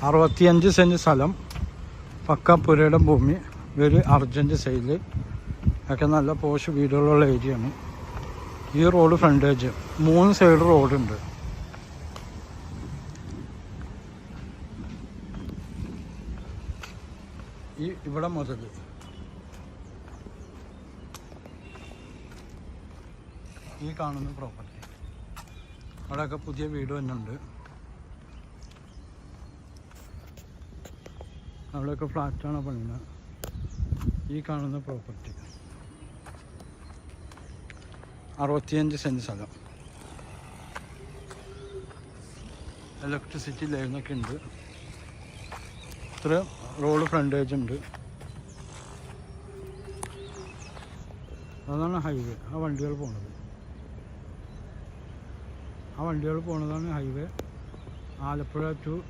അറുപത്തിയഞ്ച് സെന്റ് സ്ഥലം പക്ക പുരയുടെ ഭൂമി ഒരു അർജന്റ് സെയിൽ ഒക്കെ നല്ല പോഷ് വീടുകളുള്ള ഏരിയയാണ് ഈ റോഡ് ഫ്രണ്ടേജ് മൂന്ന് സൈഡ് റോഡുണ്ട് ഈ ഇവിടെ മുതൽ ഈ കാണുന്ന പ്രോപ്പർട്ടി അവിടെയൊക്കെ പുതിയ വീട് തന്നെയുണ്ട് അവിടെയൊക്കെ ഫ്ലാറ്റാണ് പണിയുന്നത് ഈ കാണുന്ന പ്രോപ്പർട്ടി. അറുപത്തിയഞ്ച് സെന്റ് സ്ഥലം. ഇലക്ട്രിസിറ്റി ലൈനൊക്കെ ഉണ്ട്. ഇത്ര റോഡ് ഫ്രണ്ടേജ് ഉണ്ട്. അതാണ് ഹൈവേ. ആ വണ്ടികൾ പോണത്. ആ വണ്ടികൾ പോണതാണ് ഹൈവേ. ആലപ്പുഴ ടു